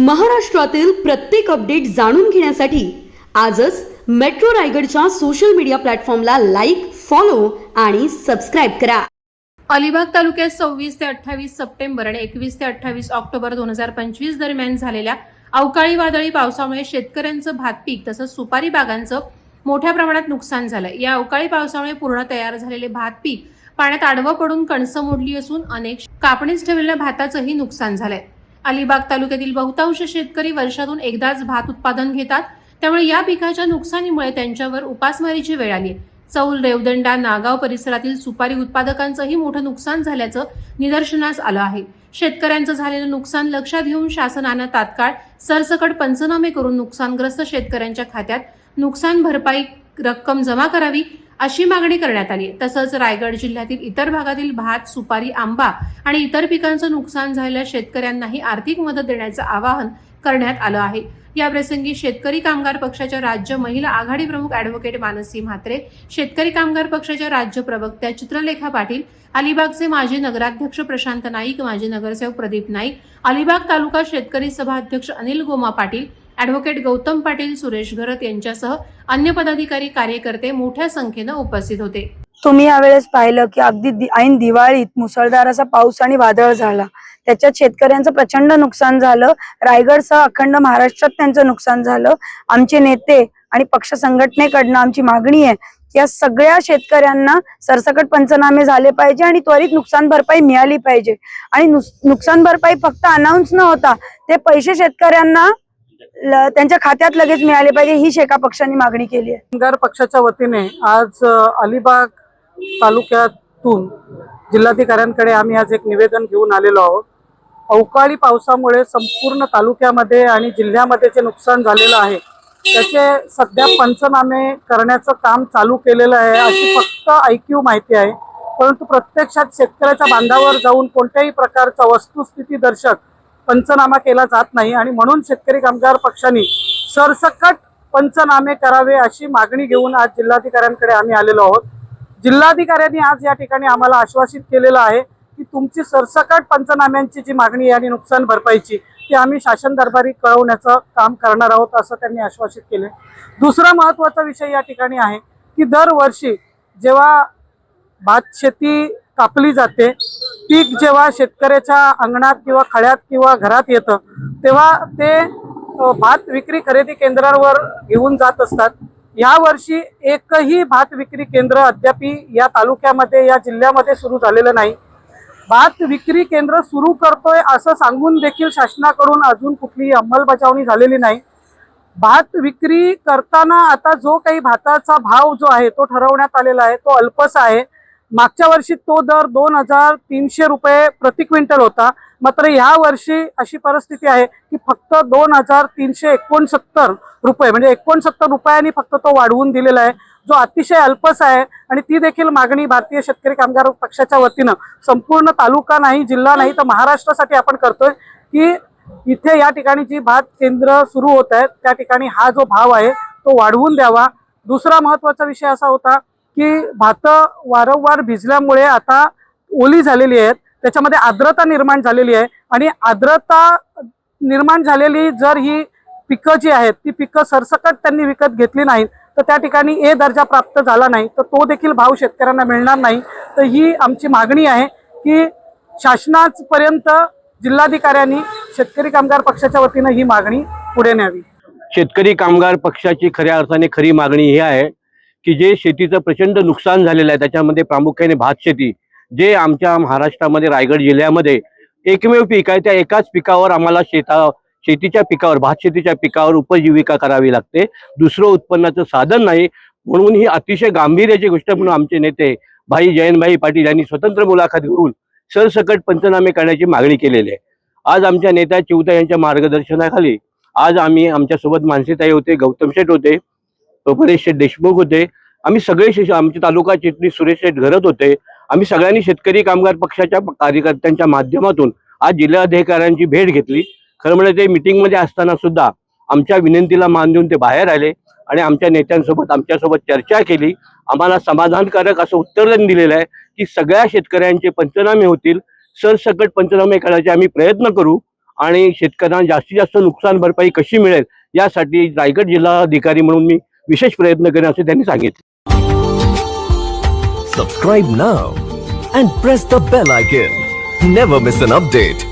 महाराष्ट्रातील प्रत्येक अपडेट जाणून घेण्यासाठी आजच मेट्रो रायगडच्या सोशल मीडिया प्लॅटफॉर्मला लाईक फॉलो आणि सबस्क्राईब करा. अलिबाग तालुक्यात सव्वीस ते अठ्ठावीस सप्टेंबर आणि एकवीस ते अठ्ठावीस ऑक्टोबर दोन हजार पंचवीस दरम्यान झालेल्या अवकाळी वादळी पावसामुळे शेतकऱ्यांचं भात पीक तसंच सुपारी बागांचं मोठ्या प्रमाणात नुकसान झालंय या अवकाळी पावसामुळे पूर्ण तयार झालेले भात पीक पाण्यात आडवं पडून कणसं मोडली असून अनेक कापणीस ठेवलेल्या भाताचंही नुकसान झालंय. अलिबाग तालुक्यातील बहुतांश शेतकरी वर्षातून एकदाच भात उत्पादन घेतात. त्यामुळे या पिकाच्या नुकसानीमुळे त्यांच्यावर उपासमारीची वेळ आली चौल रेवदंडा नागाव परिसरातील सुपारी उत्पादकांचंही मोठं नुकसान झाल्याचं निदर्शनास आलं आहे. शेतकऱ्यांचं झालेलं नुकसान लक्षात घेऊन शासनानं तात्काळ सरसकट पंचनामे करून नुकसानग्रस्त शेतकऱ्यांच्या खात्यात नुकसान भरपाई रक्कम जमा करावी अशी मागणी करण्यात आली. तसंच रायगड जिल्ह्यातील इतर भागातील भात सुपारी आंबा आणि इतर पिकांचं नुकसान झालेल्या शेतकऱ्यांनाही आर्थिक मदत देण्याचं आवाहन करण्यात आलं आहे. याप्रसंगी शेतकरी कामगार पक्षाच्या राज्य महिला आघाडी प्रमुख ॲडव्होकेट मानसी म्हात्रे शेतकरी कामगार पक्षाच्या राज्य प्रवक्त्या चित्रलेखा पाटील अलिबागचे माजी नगराध्यक्ष प्रशांत नाईक माजी नगरसेवक प्रदीप नाईक अलिबाग तालुका शेतकरी सभा अध्यक्ष अनिल गोमा पाटील ॲडव्होकेट गौतम पाटील सुरेश घरत यांच्यासह अन्य पदाधिकारी कार्यकर्ते मोठ्या संख्येनं उपस्थित होते. तुम्ही यावेळेस पाहिलं की अगदी ऐन दिवाळीत मुसळधार असा पाऊस आणि वादळ झाला. त्याच्यात शेतकऱ्यांचं प्रचंड नुकसान झालं. रायगडसह अखंड महाराष्ट्रात त्यांचं नुकसान झालं. आमचे नेते आणि पक्ष संघटनेकडनं आमची मागणी आहे या सगळ्या शेतकऱ्यांना सरसकट पंचनामे झाले पाहिजे आणि त्वरित नुकसान भरपाई मिळाली पाहिजे. आणि नुकसान भरपाई फक्त अनाऊन्स न होता ते पैसे शेतकऱ्यांना त्यांच्या खात्यात लगेच मिळाले पाहिजे ही शेका पक्षांनी मागणी केली आहे. कामगार पक्षाच्या वतीने आज अलिबाग तालुक्यातून जिल्हाधिकाऱ्यांकडे आम्ही आज एक निवेदन घेऊन आलेलो आहोत. अवकाळी पावसामुळे संपूर्ण तालुक्यामध्ये आणि जिल्ह्यामध्ये जे नुकसान झालेलं आहे त्याचे सध्या पंचनामे करण्याचं काम चालू केलेलं आहे अशी फक्त ऐकीव माहिती आहे. परंतु प्रत्यक्षात शेतकऱ्याच्या बांधावर जाऊन कोणत्याही प्रकारचा वस्तुस्थिती दर्शक पंचनामा केला जात नाही आणि म्हणून शेतकरी कामगार पक्षाने सरसकट पंचनामे करावे अशी मागणी घेऊन आज जिल्हाधिकाऱ्यांकडे आम्ही आलेलो आहोत. जिल्हाधिकाऱ्यांनी आज या ठिकाणी आम्हाला आश्वासित केलेलं आहे की तुमची सरसकट पंचनाम्यांची जी मागणी आहे आणि नुकसान भरपाईची ती आम्ही शासन दरबारी कळवण्याचं काम करणार आहोत असं त्यांनी आश्वासित केले. दुसरा महत्त्वाचा विषय या ठिकाणी आहे की दरवर्षी जेव्हा भात शेती कापली जाते पीक जेव्हा शेतकऱ्याच्या अंगणात किंवा खळ्यात किंवा घरात येतं तेव्हा ते भात विक्री खरेदी केंद्रावर घेऊन जात असतात. या वर्षी एकही भात विक्री केंद्र अद्यापी या तालुक्यामध्ये या जिल्ह्यामध्ये सुरू झालेलं नाही. भात विक्री केंद्र सुरू करतोय असं सांगून देखील शासनाकडून अजून कुठलीही अंमलबजावणी झालेली नाही. भात विक्री करताना आता जो काही भाताचा भाव जो आहे तो ठरवण्यात आलेला आहे तो अल्पसा आहे. मागच्या वर्षी तो दर दोन हजार तीनशे रुपये प्रति क्विंटल होता. मात्र ह्या वर्षी अशी परिस्थिती आहे की फक्त दोन हजार तीनशे एकोणसत्तर रुपये म्हणजे एकोणसत्तर रुपयांनी फक्त तो वाढवून दिलेला आहे. जो अतिशय अल्पच आहे आणि ती देखील मागणी भारतीय शेतकरी कामगार पक्षाच्या वतीनं. संपूर्ण तालुका नाही जिल्हा नाही तर महाराष्ट्रासाठी आपण करतोय की इथे या ठिकाणी जी भात केंद्र सुरू होत आहेत त्या ठिकाणी हा जो भाव आहे तो वाढवून द्यावा. दुसरा महत्त्वाचा विषय असा होता की भात वारंवार भिजल्यामुळे आता ओली झालेली आहेत. त्याच्यामध्ये आर्द्रता निर्माण झालेली आहे. आणि आर्द्रता निर्माण झालेली जर ही पिकं जी आहेत ती पिकं सरसकट त्यांनी विकत घेतली नाहीत तर त्या ठिकाणी ए दर्जा प्राप्त झाला नाही. तर तो देखील भाव शेतकऱ्यांना मिळणार नाही. तर ही आमची मागणी आहे की शासनापर्यंत जिल्हाधिकाऱ्यांनी शेतकरी कामगार पक्षाच्या वतीनं ही मागणी पुढे न्यावी. शेतकरी कामगार पक्षाची खऱ्या अर्थाने खरी मागणी ही आहे. की जे शेतीचं प्रचंड नुकसान झालेलं आहे त्याच्यामध्ये प्रामुख्याने भात शेती जे आमच्या महाराष्ट्रामध्ये रायगड जिल्ह्यामध्ये एकमेव पीक आहे त्या एकाच पिकावर आम्हाला शेता शेतीच्या पिकावर भात शेतीच्या पिकावर उपजीविका करावी लागते. दुसरं उत्पन्नाचं साधन नाही. म्हणून ही अतिशय गांभीर्याची गोष्ट म्हणून आमचे नेते भाई जयंतभाई पाटील यांनी स्वतंत्र मुलाखत घेऊन सरसकट पंचनामे करण्याची मागणी केलेली आहे. आज आमच्या नेत्या चिवता यांच्या मार्गदर्शनाखाली आज आम्ही आमच्यासोबत मानसीताई होते गौतम शेठ होते. परेश शेठ देशमुख होते. आम्ही सगळे शे- आमचे तालुका चिटणीस सुरेश शेठ घरत होते. आम्ही सगळ्यांनी शेतकरी कामगार पक्षाच्या कार्यकर्त्यांच्या माध्यमातून आज जिल्हाधिकाऱ्यांची भेट घेतली. खरं म्हणजे ते मिटिंगमध्ये असताना सुद्धा आमच्या विनंतीला मान देऊन ते बाहेर आले आणि आमच्या नेत्यांसोबत आमच्यासोबत चर्चा केली. आम्हाला समाधानकारक असं उत्तर दिलेलं आहे की सगळ्या शेतकऱ्यांचे पंचनामे होतील. सरसकट पंचनामे करण्याचे आम्ही प्रयत्न करू आणि शेतकऱ्यांना जास्तीत जास्त नुकसान भरपाई कशी मिळेल यासाठी रायगड जिल्हाधिकारी म्हणून मी विशेष प्रयत्न करेन असे त्यांनी सांगितले Subscribe now and press the bell icon. Never miss an update.